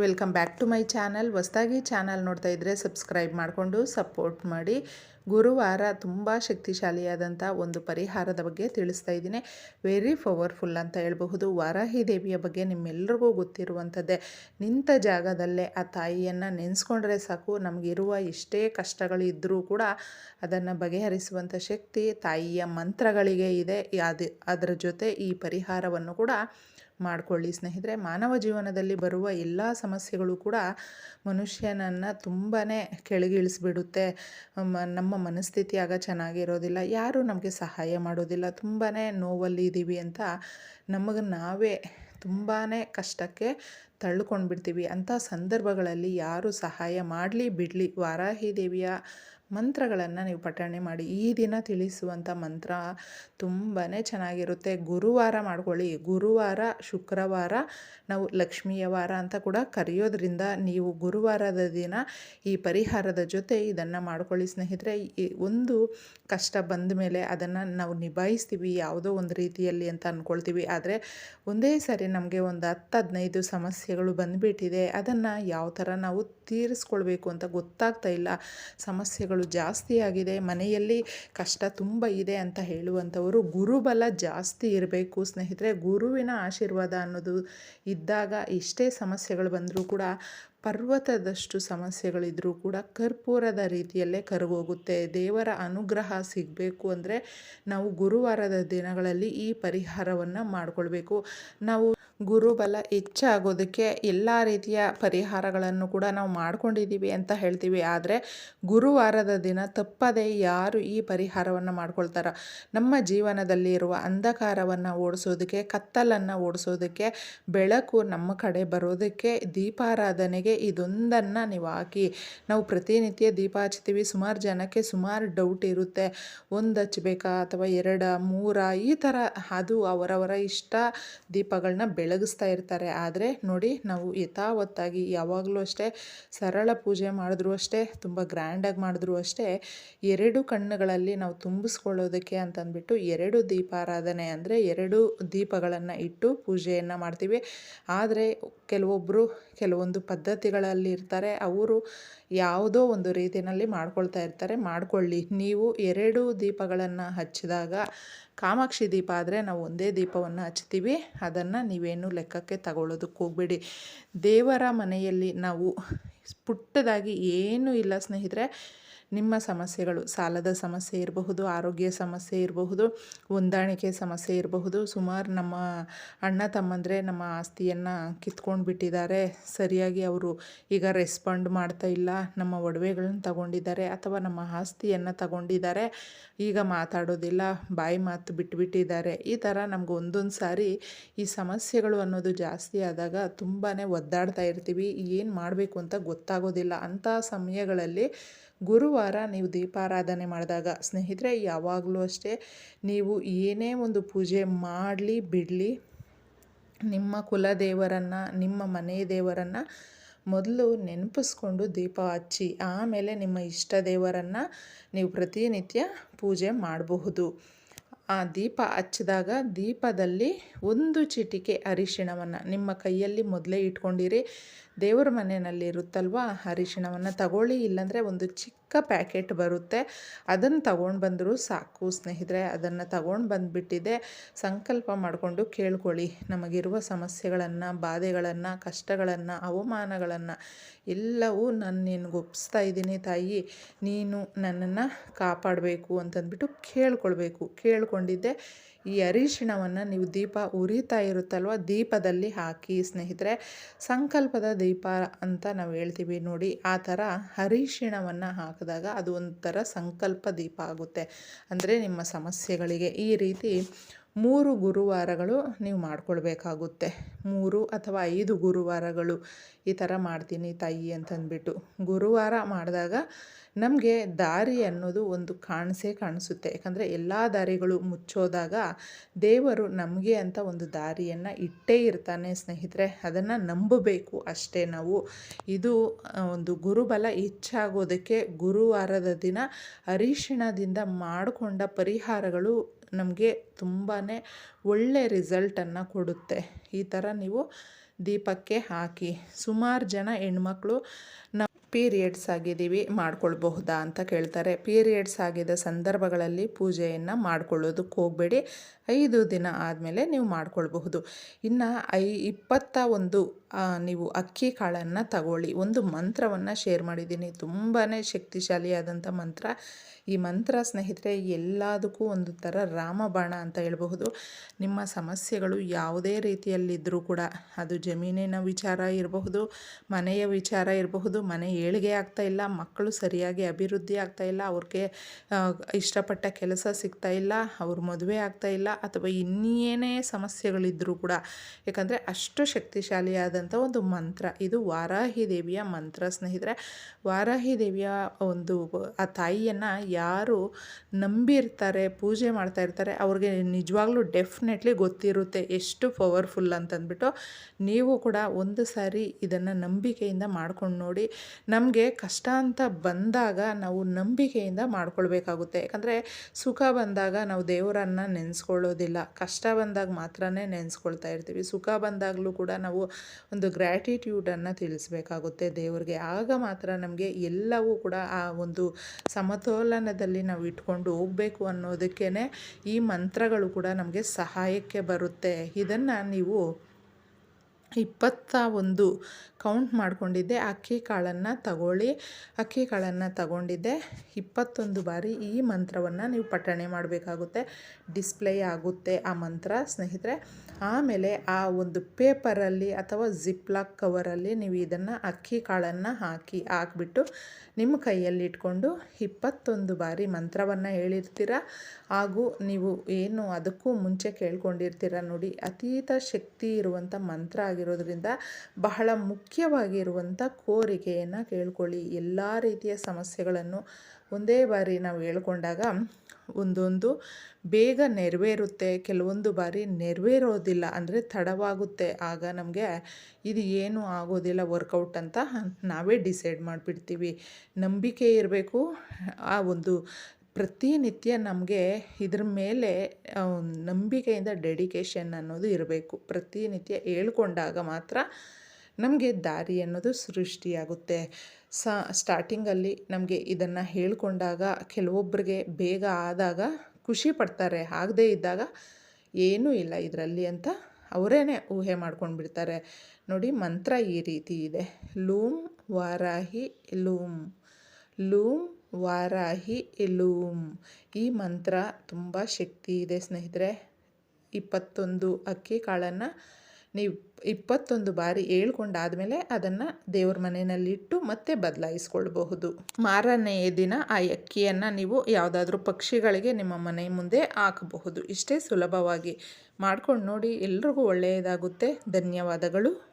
Welcome back to my channel ಹೊಸ್ದಾಗಿ channel ನೋಡ್ತಾ ಇದ್ದರೆ ಸಬ್ಸ್ಕ್ರೈಬ್ ಮಾಡಿಕೊಂಡು ಸಪೋರ್ಟ್ ಮಾಡಿ. ಗುರುವಾರ ತುಂಬ ಶಕ್ತಿಶಾಲಿಯಾದಂಥ ಒಂದು ಪರಿಹಾರದ ಬಗ್ಗೆ ತಿಳಿಸ್ತಾ ಇದ್ದೀನಿ. ವೆರಿ ಪವರ್ಫುಲ್ ಅಂತ ಹೇಳಬಹುದು. ವಾರಾಹಿ ದೇವಿಯ ಬಗ್ಗೆ ನಿಮ್ಮೆಲ್ಲರಿಗೂ ಗೊತ್ತಿರುವಂಥದ್ದೇ ನಿಂತ ಜಾಗದಲ್ಲೇ ಆ ತಾಯಿಯನ್ನು ನೆನೆಸ್ಕೊಂಡ್ರೆ ಸಾಕು. ನಮಗಿರುವ ಎಷ್ಟೇ ಕಷ್ಟಗಳಿದ್ದರೂ ಕೂಡ ಅದನ್ನು ಬಗೆಹರಿಸುವಂಥ ಶಕ್ತಿ ತಾಯಿಯ ಮಂತ್ರಗಳಿಗೆ ಇದೆ. ಅದು ಅದರ ಜೊತೆ ಈ ಪರಿಹಾರವನ್ನು ಕೂಡ ಮಾಡಿಕೊಳ್ಳಿ. ಸ್ನೇಹಿತರೆ, ಮಾನವ ಜೀವನದಲ್ಲಿ ಬರುವ ಎಲ್ಲ ಸಮಸ್ಯೆಗಳು ಕೂಡ ಮನುಷ್ಯನನ್ನು ತುಂಬಾ ಕೆಳಗಿಳಿಸ್ಬಿಡುತ್ತೆ. ನಮ್ಮ ಮನಸ್ಥಿತಿ ಆಗ ಚೆನ್ನಾಗಿರೋದಿಲ್ಲ. ಯಾರೂ ನಮಗೆ ಸಹಾಯ ಮಾಡೋದಿಲ್ಲ. ತುಂಬಾ ನೋವಲ್ಲಿ ಇದ್ದೀವಿ ಅಂತ ನಮಗೆ ನಾವೇ ತುಂಬಾ ಕಷ್ಟಕ್ಕೆ ತಳ್ಕೊಂಡು ಬಿಡ್ತೀವಿ ಅಂಥ ಸಂದರ್ಭಗಳಲ್ಲಿ ಯಾರು ಸಹಾಯ ಮಾಡಲಿ, ಬಿಡಲಿ. ವಾರಾಹಿ ದೇವಿಯ ಮಂತ್ರಗಳನ್ನು ನೀವು ಪಠಣೆ ಮಾಡಿ, ಈ ದಿನ ತಿಳಿಸುವಂಥ ಮಂತ್ರ ತುಂಬಾ ಚೆನ್ನಾಗಿರುತ್ತೆ. ಗುರುವಾರ ಮಾಡ್ಕೊಳ್ಳಿ. ಗುರುವಾರ, ಶುಕ್ರವಾರ, ನಾವು ಲಕ್ಷ್ಮಿಯ ವಾರ ಅಂತ ಕೂಡ ಕರೆಯೋದ್ರಿಂದ ನೀವು ಗುರುವಾರದ ದಿನ ಈ ಪರಿಹಾರದ ಜೊತೆ ಇದನ್ನು ಮಾಡ್ಕೊಳ್ಳಿ ಸ್ನೇಹಿತರೆ. ಒಂದು ಕಷ್ಟ ಬಂದ ಮೇಲೆ ಅದನ್ನು ನಾವು ನಿಭಾಯಿಸ್ತೀವಿ, ಯಾವುದೋ ಒಂದು ರೀತಿಯಲ್ಲಿ ಅಂತ ಅಂದ್ಕೊಳ್ತೀವಿ ಆದರೆ ಒಂದೇ ಸಾರಿ ನಮಗೆ ಒಂದು ಹತ್ತು, ಹದಿನೈದು ಸಮಸ್ಯೆಗಳು ಬಂದುಬಿಟ್ಟಿದೆ. ಅದನ್ನು ಯಾವ ಥರ ನಾವು ತೀರಿಸ್ಕೊಳ್ಬೇಕು ಅಂತ ಗೊತ್ತಾಗ್ತಾ ಇಲ್ಲ. ಸಮಸ್ಯೆಗಳು ಜಾಸ್ತಿ ಆಗಿದೆ, ಮನೆಯಲ್ಲಿ ಕಷ್ಟ ತುಂಬ ಇದೆ ಅಂತ ಹೇಳುವಂಥವರು ಗುರುಬಲ ಜಾಸ್ತಿ ಇರಬೇಕು. ಸ್ನೇಹಿತರೆ, ಗುರುವಿನ ಆಶೀರ್ವಾದ ಅನ್ನೋದು ಇದ್ದಾಗ ಎಷ್ಟೇ ಸಮಸ್ಯೆಗಳು ಬಂದರೂ ಕೂಡ ಪರ್ವತದಷ್ಟು ಸಮಸ್ಯೆಗಳಿದ್ದರೂ ಕೂಡ ಕರ್ಪೂರದ ರೀತಿಯಲ್ಲೇ ಕರಗೋಗುತ್ತೆ. ದೇವರ ಅನುಗ್ರಹ ಸಿಗಬೇಕು ಅಂದರೆ ನಾವು ಗುರುವಾರದ ದಿನಗಳಲ್ಲಿ ಈ ಪರಿಹಾರವನ್ನು ಮಾಡಿಕೊಳ್ಬೇಕು. ನಾವು ಗುರುಬಲ ಹೆಚ್ಚಾಗೋದಕ್ಕೆ ಎಲ್ಲ ರೀತಿಯ ಪರಿಹಾರಗಳನ್ನು ಕೂಡ ನಾವು ಮಾಡ್ಕೊಂಡಿದ್ದೀವಿ ಅಂತ ಹೇಳ್ತೀವಿ. ಆದರೆ ಗುರುವಾರದ ದಿನ ತಪ್ಪದೇ ಯಾರು ಈ ಪರಿಹಾರವನ್ನು ಮಾಡ್ಕೊಳ್ತಾರೋ? ನಮ್ಮ ಜೀವನದಲ್ಲಿ ಇರುವ ಅಂಧಕಾರವನ್ನು ಓಡಿಸೋದಕ್ಕೆ, ಕತ್ತಲನ್ನು ಓಡಿಸೋದಕ್ಕೆ, ಬೆಳಕು ನಮ್ಮ ಕಡೆ ಬರೋದಕ್ಕೆ, ದೀಪಾರಾಧನೆಗೆ ಇದೊಂದನ್ನು ನೀವು ಹಾಕಿ, ನಾವು ಪ್ರತಿನಿತ್ಯ ದೀಪ ಹಚ್ತೀವಿ ಸುಮಾರು ಜನಕ್ಕೆ ಸುಮಾರು ಡೌಟ್ ಇರುತ್ತೆ. ಒಂದು ಹಚ್ಬೇಕಾ ಅಥವಾ ಎರಡ, ಮೂರ, ಈ ಥರ ಅದು ಅವರವರ ಇಷ್ಟ ದೀಪಗಳನ್ನ ಬೆಳಗಿಸ್ತಾ ಇರ್ತಾರೆ. ಆದರೆ ನೋಡಿ, ನಾವು ಯಥಾವತ್ತಾಗಿ ಯಾವಾಗಲೂ ಅಷ್ಟೇ ಸರಳ ಪೂಜೆ ಮಾಡಿದ್ರು ಅಷ್ಟೇ, ತುಂಬ ಗ್ರ್ಯಾಂಡಾಗಿ ಮಾಡಿದ್ರು ಅಷ್ಟೇ, ಎರಡು ಕಣ್ಣುಗಳಲ್ಲಿ ನಾವು ತುಂಬಿಸ್ಕೊಳ್ಳೋದಕ್ಕೆ ಅಂತಂದ್ಬಿಟ್ಟು ಎರಡು ದೀಪಾರಾಧನೆ ಅಂದರೆ ಎರಡು ದೀಪಗಳನ್ನು ಇಟ್ಟು ಪೂಜೆಯನ್ನು ಮಾಡ್ತೀವಿ. ಆದರೆ ಕೆಲವೊಬ್ಬರು ಕೆಲವೊಂದು ಪದ್ಧತಿಗಳಲ್ಲಿ ಇರ್ತಾರೆ, ಅವರು ಯಾವುದೋ ಒಂದು ರೀತಿಯಲ್ಲಿ ಮಾಡ್ಕೊಳ್ತಾ ಇರ್ತಾರೆ. ಮಾಡಿಕೊಳ್ಳಿ. ನೀವು ಎರಡು ದೀಪಗಳನ್ನು ಹಚ್ಚಿದಾಗ, ಕಾಮಾಕ್ಷಿ ದೀಪ ಆದರೆ ನಾವು ಒಂದೇ ದೀಪವನ್ನು ಹಚ್ತೀವಿ. ಅದನ್ನು ನೀವೇನು ಲೆಕ್ಕಕ್ಕೆ ತಗೊಳ್ಳೋದಕ್ಕೆ ಹೋಗ್ಬೇಡಿ. ದೇವರ ಮನೆಯಲ್ಲಿ ನಾವು ಪುಟ್ಟದಾಗಿ ಏನೂ ಇಲ್ಲ ಸ್ನೇಹಿತರೆ. ನಿಮ್ಮ ಸಮಸ್ಯೆಗಳು, ಸಾಲದ ಸಮಸ್ಯೆ ಇರಬಹುದು, ಆರೋಗ್ಯ ಸಮಸ್ಯೆ ಇರಬಹುದು, ಹೊಂದಾಣಿಕೆ ಸಮಸ್ಯೆ ಇರಬಹುದು. ಸುಮಾರು ನಮ್ಮ ಅಣ್ಣ ತಮ್ಮಂದರೆ ನಮ್ಮ ಆಸ್ತಿಯನ್ನು ಕಿತ್ಕೊಂಡು ಬಿಟ್ಟಿದ್ದಾರೆ. ಸರಿಯಾಗಿ ಅವರು ಈಗ ರೆಸ್ಪಾಂಡ್ ಮಾಡ್ತಾ ಇಲ್ಲ. ನಮ್ಮ ಒಡವೆಗಳನ್ನ ತಗೊಂಡಿದ್ದಾರೆ ಅಥವಾ ನಮ್ಮ ಆಸ್ತಿಯನ್ನು ತಗೊಂಡಿದ್ದಾರೆ. ಈಗ ಮಾತಾಡೋದಿಲ್ಲ. ಬಾಯಿ ಮಾತು ಬಿಟ್ಟುಬಿಟ್ಟಿದ್ದಾರೆ ಈ ಥರ ನಮ್ಗೆ ಒಂದೊಂದು ಸಾರಿ ಈ ಸಮಸ್ಯೆಗಳು ಅನ್ನೋದು ಜಾಸ್ತಿ ಆದಾಗ ತುಂಬಾ ಒದ್ದಾಡ್ತಾ ಇರ್ತೀವಿ. ಏನು ಮಾಡಬೇಕು ಅಂತ ಗೊತ್ತಾಗೋದಿಲ್ಲ. ಅಂಥ ಸಮಯಗಳಲ್ಲಿ ಗುರುವಾರ ನೀವು ದೀಪಾರಾಧನೆ ಮಾಡಿದಾಗ, ಸ್ನೇಹಿತರೆ, ಯಾವಾಗಲೂ ಅಷ್ಟೇ ನೀವು ಏನೇ ಒಂದು ಪೂಜೆ ಮಾಡಲಿ, ಬಿಡಲಿ, ನಿಮ್ಮ ಕುಲದೇವರನ್ನು, ನಿಮ್ಮ ಮನೆ ದೇವರನ್ನು ಮೊದಲು ನೆನಪಿಸ್ಕೊಂಡು ದೀಪ ಹಚ್ಚಿ, ಆಮೇಲೆ ನಿಮ್ಮ ಇಷ್ಟ ದೇವರನ್ನು ನೀವು ಪ್ರತಿನಿತ್ಯ ಪೂಜೆ ಮಾಡಬಹುದು. ಆ ದೀಪ ಹಚ್ಚಿದಾಗ ದೀಪದಲ್ಲಿ ಒಂದು ಚಿಟಿಕೆ ಅರಿಶಿಣವನ್ನು ನಿಮ್ಮ ಕೈಯಲ್ಲಿ ಮೊದಲೇ ಇಟ್ಕೊಂಡಿರಿ. ದೇವರ ಮನೆಯಲ್ಲಿ ಇರುತ್ತಲ್ವ? ಅರಿಶಿಣವನ್ನು ತಗೊಳ್ಳಿ, ಇಲ್ಲಾಂದರೆ ಒಂದು ಚಿಕ್ಕ ಪ್ಯಾಕೆಟ್ ಬರುತ್ತೆ. ಅದನ್ನು ತಗೊಂಡು ಬಂದರೂ ಸಾಕು ಸ್ನೇಹಿತರೆ. ಅದನ್ನು ತಗೊಂಡು ಬಂದುಬಿಟ್ಟಿದೆ. ಸಂಕಲ್ಪ ಮಾಡಿಕೊಂಡು ಕೇಳ್ಕೊಳ್ಳಿ. ನಮಗಿರುವ ಸಮಸ್ಯೆಗಳನ್ನು, ಬಾಧೆಗಳನ್ನು, ಕಷ್ಟಗಳನ್ನು, ಅವಮಾನಗಳನ್ನು ಎಲ್ಲವೂ ನಾನು ನಿನಗೆ ಒಪ್ಪಿಸ್ತಾ ಇದ್ದೀನಿ ತಾಯಿ. ನೀನು ನನ್ನನ್ನು ಕಾಪಾಡಬೇಕು ಅಂತಂದ್ಬಿಟ್ಟು ಕೇಳ್ಕೊಳ್ಬೇಕು. ಕೇಳ್ಕೊಂಡಿದ್ದೆ. ಈ ಅರಿಶಿಣವನ್ನು ನೀವು ದೀಪ ಉರಿತಾ ಇರುತ್ತಲ್ವ? ದೀಪದಲ್ಲಿ ಹಾಕಿ ಸ್ನೇಹಿತರೆ, ಸಂಕಲ್ಪದ ದೀಪ ಅಂತ ನಾವು ಹೇಳ್ತೀವಿ ನೋಡಿ. ಆ ಥರ ಅರಿಶಿಣವನ್ನು ಹಾಕಿದಾಗ ಅದು ಒಂಥರ ಸಂಕಲ್ಪ ದೀಪ ಆಗುತ್ತೆ. ಅಂದರೆ ನಿಮ್ಮ ಸಮಸ್ಯೆಗಳಿಗೆ ಈ ರೀತಿ ಮೂರು ಗುರುವಾರಗಳು ನೀವು ಮಾಡ್ಕೊಳ್ಬೇಕಾಗುತ್ತೆ. ಮೂರು ಅಥವಾ ಐದು ಗುರುವಾರಗಳು ಈ ಥರ ಮಾಡ್ತೀನಿ ತಾಯಿ ಅಂತಂದ್ಬಿಟ್ಟು. ಗುರುವಾರ ಮಾಡಿದಾಗ ನಮಗೆ ದಾರಿ ಅನ್ನೋದು ಒಂದು ಕಾಣಿಸೇ ಕಾಣಿಸುತ್ತೆ. ಯಾಕಂದರೆ ಎಲ್ಲ ದಾರಿಗಳು ಮುಚ್ಚೋದಾಗ ದೇವರು ನಮಗೆ ಅಂತ ಒಂದು ದಾರಿಯನ್ನು ಇಟ್ಟೇ ಇರ್ತಾನೆ ಸ್ನೇಹಿತರೆ. ಅದನ್ನು ನಂಬಬೇಕು ಅಷ್ಟೇ ನಾವು. ಇದು ಒಂದು ಗುರುಬಲ ಹೆಚ್ಚಾಗೋದಕ್ಕೆ ಗುರುವಾರದ ದಿನ ಅರಿಶಿಣದಿಂದ ಮಾಡಿಕೊಂಡ ಪರಿಹಾರಗಳು ನಮಗೆ ತುಂಬಾ ಒಳ್ಳೆ ರಿಸಲ್ಟನ್ನು ಕೊಡುತ್ತೆ. ಈ ಥರ ನೀವು ದೀಪಕ್ಕೆ ಹಾಕಿ. ಸುಮಾರು ಜನ ಹೆಣ್ಮಕ್ಳು ನ ಪೀರಿಯಡ್ಸ್ ಆಗಿದ್ದೀವಿ ಮಾಡ್ಕೊಳ್ಬಹುದಾ ಅಂತ ಕೇಳ್ತಾರೆ. ಪೀರಿಯಡ್ಸ್ ಆಗಿದ್ದ ಸಂದರ್ಭಗಳಲ್ಲಿ ಪೂಜೆಯನ್ನು ಮಾಡ್ಕೊಳ್ಳೋದಕ್ಕೆ ಹೋಗಬೇಡಿ. ಐದು ದಿನ ಆದಮೇಲೆ ನೀವು ಮಾಡ್ಕೊಳ್ಬಹುದು. ಇನ್ನು ಐ ಇಪ್ಪತ್ತ ಒಂದು ನೀವು ಅಕ್ಕಿ ಕಾಳನ್ನು ತಗೊಳ್ಳಿ. ಒಂದು ಮಂತ್ರವನ್ನು ಶೇರ್ ಮಾಡಿದ್ದೀನಿ. ತುಂಬಾ ಶಕ್ತಿಶಾಲಿಯಾದಂಥ ಮಂತ್ರ. ಈ ಮಂತ್ರ ಸ್ನೇಹಿತರೆ, ಎಲ್ಲದಕ್ಕೂ ಒಂದು ಥರ ರಾಮಬಾಣ ಅಂತ ಹೇಳಬಹುದು. ನಿಮ್ಮ ಸಮಸ್ಯೆಗಳು ಯಾವುದೇ ರೀತಿಯಲ್ಲಿದ್ದರೂ ಕೂಡ ಅದು ಜಮೀನಿನ ವಿಚಾರ ಇರಬಹುದು, ಮನೆಯ ವಿಚಾರ ಇರಬಹುದು, ಮನೆ ಏಳಿಗೆ ಆಗ್ತಾ ಇಲ್ಲ, ಮಕ್ಕಳು ಸರಿಯಾಗಿ ಅಭಿವೃದ್ಧಿ ಆಗ್ತಾ ಇಲ್ಲ, ಅವ್ರಿಗೆ ಇಷ್ಟಪಟ್ಟ ಕೆಲಸ ಸಿಗ್ತಾ ಇಲ್ಲ, ಅವ್ರ ಮದುವೆ ಆಗ್ತಾ ಇಲ್ಲ ಅಥವಾ ಇನ್ನೇನೇ ಸಮಸ್ಯೆಗಳಿದ್ದರೂ ಕೂಡ. ಯಾಕಂದರೆ ಅಷ್ಟು ಶಕ್ತಿಶಾಲಿಯಾದಂಥ ಒಂದು ಮಂತ್ರ, ಇದು ವಾರಾಹಿ ದೇವಿಯ ಮಂತ್ರ ಸ್ನೇಹಿತರೆ. ವಾರಾಹಿ ದೇವಿಯ ಒಂದು ಆ ತಾಯಿಯನ್ನು ಯಾರು ನಂಬಿರ್ತಾರೆ, ಪೂಜೆ ಮಾಡ್ತಾ ಇರ್ತಾರೆ, ಅವ್ರಿಗೆ ನಿಜವಾಗ್ಲೂ ಡೆಫಿನೆಟ್ಲಿ ಗೊತ್ತಿರುತ್ತೆ ಎಷ್ಟು ಪವರ್ಫುಲ್ ಅಂತಂದ್ಬಿಟ್ಟು. ನೀವು ಕೂಡ ಒಂದು ಸಾರಿ ಇದನ್ನು ನಂಬಿಕೆಯಿಂದ ಮಾಡ್ಕೊಂಡು ನೋಡಿ. ನಮಗೆ ಕಷ್ಟ ಅಂತ ಬಂದಾಗ ನಾವು ನಂಬಿಕೆಯಿಂದ ಮಾಡ್ಕೊಳ್ಬೇಕಾಗುತ್ತೆ. ಯಾಕಂದರೆ ಸುಖ ಬಂದಾಗ ನಾವು ದೇವರನ್ನು ನೆನೆಸ್ಕೊಳ್ಳೋದಿಲ್ಲ. ಕಷ್ಟ ಬಂದಾಗ ಮಾತ್ರ ನೆನೆಸ್ಕೊಳ್ತಾ ಇರ್ತೀವಿ. ಸುಖ ಬಂದಾಗಲೂ ಕೂಡ ನಾವು ಒಂದು ಗ್ರ್ಯಾಟಿಟ್ಯೂಡನ್ನು ತಿಳಿಸ್ಬೇಕಾಗುತ್ತೆ ದೇವರಿಗೆ. ಆಗ ಮಾತ್ರ ನಮಗೆ ಎಲ್ಲವೂ ಕೂಡ ಆ ಒಂದು ಸಮತೋಲನದಲ್ಲಿ ನಾವು ಇಟ್ಕೊಂಡು ಹೋಗಬೇಕು ಅನ್ನೋದಕ್ಕೇ ಈ ಮಂತ್ರಗಳು ಕೂಡ ನಮಗೆ ಸಹಾಯಕ್ಕೆ ಬರುತ್ತೆ. ಇದನ್ನು ನೀವು ಇಪ್ಪತ್ತ ಒಂದು ಕೌಂಟ್ ಮಾಡಿಕೊಂಡಿದ್ದೆ. ಅಕ್ಕಿ ಕಾಳನ್ನು ತಗೊಳ್ಳಿ. ಅಕ್ಕಿ ಕಾಳನ್ನು ತಗೊಂಡಿದ್ದೆ. ಇಪ್ಪತ್ತೊಂದು ಬಾರಿ ಈ ಮಂತ್ರವನ್ನು ನೀವು ಪಠಣೆ ಮಾಡಬೇಕಾಗುತ್ತೆ. ಡಿಸ್ಪ್ಲೇ ಆಗುತ್ತೆ ಆ ಮಂತ್ರ, ಸ್ನೇಹಿತರೆ. ಆಮೇಲೆ ಆ ಒಂದು ಪೇಪರಲ್ಲಿ ಅಥವಾ ಜಿಪ್ಲಾಕ್ ಕವರಲ್ಲಿ ನೀವು ಇದನ್ನು ಅಕ್ಕಿ ಕಾಳನ್ನು ಹಾಕಿ ಹಾಕ್ಬಿಟ್ಟು ನಿಮ್ಮ ಕೈಯಲ್ಲಿ ಇಟ್ಕೊಂಡು ಇಪ್ಪತ್ತೊಂದು ಬಾರಿ ಮಂತ್ರವನ್ನು ಹೇಳಿರ್ತೀರ? ಹಾಗೂ ನೀವು ಏನು ಅದಕ್ಕೂ ಮುಂಚೆ ಕೇಳ್ಕೊಂಡಿರ್ತೀರ ನೋಡಿ, ಅತೀತ ಶಕ್ತಿ ಇರುವಂಥ ಮಂತ್ರ ಆಗಿರೋದ್ರಿಂದ ಬಹಳ ಮುಖ್ಯವಾಗಿರುವಂಥ ಕೋರಿಕೆಯನ್ನು ಕೇಳ್ಕೊಳ್ಳಿ. ಎಲ್ಲ ರೀತಿಯ ಸಮಸ್ಯೆಗಳನ್ನು ಒಂದೇ ಬಾರಿ ನಾವು ಹೇಳ್ಕೊಂಡಾಗ ಒಂದೊಂದು ಬೇಗ ನೆರವೇರುತ್ತೆ, ಕೆಲವೊಂದು ಬಾರಿ ನೆರವೇರೋದಿಲ್ಲ ಅಂದರೆ ತಡವಾಗುತ್ತೆ. ಆಗ ನಮಗೆ ಇದು ಏನೂ ಆಗೋದಿಲ್ಲ ವರ್ಕೌಟ್ ಅಂತ ನಾವೇ ಡಿಸೈಡ್ ಮಾಡಿಬಿಡ್ತೀವಿ. ನಂಬಿಕೆ ಇರಬೇಕು, ಆ ಒಂದು ಪ್ರತಿನಿತ್ಯ ನಮಗೆ ಇದ್ರ ಮೇಲೆ ನಂಬಿಕೆಯಿಂದ ಡೆಡಿಕೇಶನ್ ಅನ್ನೋದು ಇರಬೇಕು. ಪ್ರತಿನಿತ್ಯ ಹೇಳ್ಕೊಂಡಾಗ ಮಾತ್ರ ನಮಗೆ ದಾರಿ ಅನ್ನೋದು ಸೃಷ್ಟಿಯಾಗುತ್ತೆ. ಸ ಸ್ಟಾರ್ಟಿಂಗಲ್ಲಿ ನಮಗೆ ಇದನ್ನು ಹೇಳ್ಕೊಂಡಾಗ ಕೆಲವೊಬ್ಬರಿಗೆ ಬೇಗ ಆದಾಗ ಖುಷಿ ಪಡ್ತಾರೆ. ಆಗದೇ ಇದ್ದಾಗ ಏನೂ ಇಲ್ಲ ಇದರಲ್ಲಿ ಅಂತ ಅವರೇ ಊಹೆ ಮಾಡ್ಕೊಂಡು ಬಿಡ್ತಾರೆ. ನೋಡಿ ಮಂತ್ರ ಈ ರೀತಿ ಇದೆ. ಲೂಮ್ ವಾರಾಹಿ ಲೂಮ್ ಲೂಮ್ ವಾರಾಹಿ ಎಲುಮ್ ಈ ಮಂತ್ರ ತುಂಬ ಶಕ್ತಿ ಇದೆ ಸ್ನೇಹಿತರೆ. ಇಪ್ಪತ್ತೊಂದು ಅಕ್ಕಿ ಕಾಳನ್ನು ನೀವು ಇಪ್ಪತ್ತೊಂದು ಬಾರಿ ಹೇಳ್ಕೊಂಡಾದಮೇಲೆ ಅದನ್ನು ದೇವ್ರ ಮನೆಯಲ್ಲಿಟ್ಟು ಮತ್ತೆ ಬದಲಾಯಿಸ್ಕೊಳ್ಬಹುದು. ಮಾರನೆಯ ದಿನ ಆ ಅಕ್ಕಿಯನ್ನು ನೀವು ಯಾವುದಾದ್ರೂ ಪಕ್ಷಿಗಳಿಗೆ ನಿಮ್ಮ ಮನೆ ಮುಂದೆ ಹಾಕಬಹುದು. ಇಷ್ಟೇ ಸುಲಭವಾಗಿ ಮಾಡ್ಕೊಂಡು ನೋಡಿ ಎಲ್ರಿಗೂ ಒಳ್ಳೆಯದಾಗುತ್ತೆ. ಧನ್ಯವಾದಗಳು.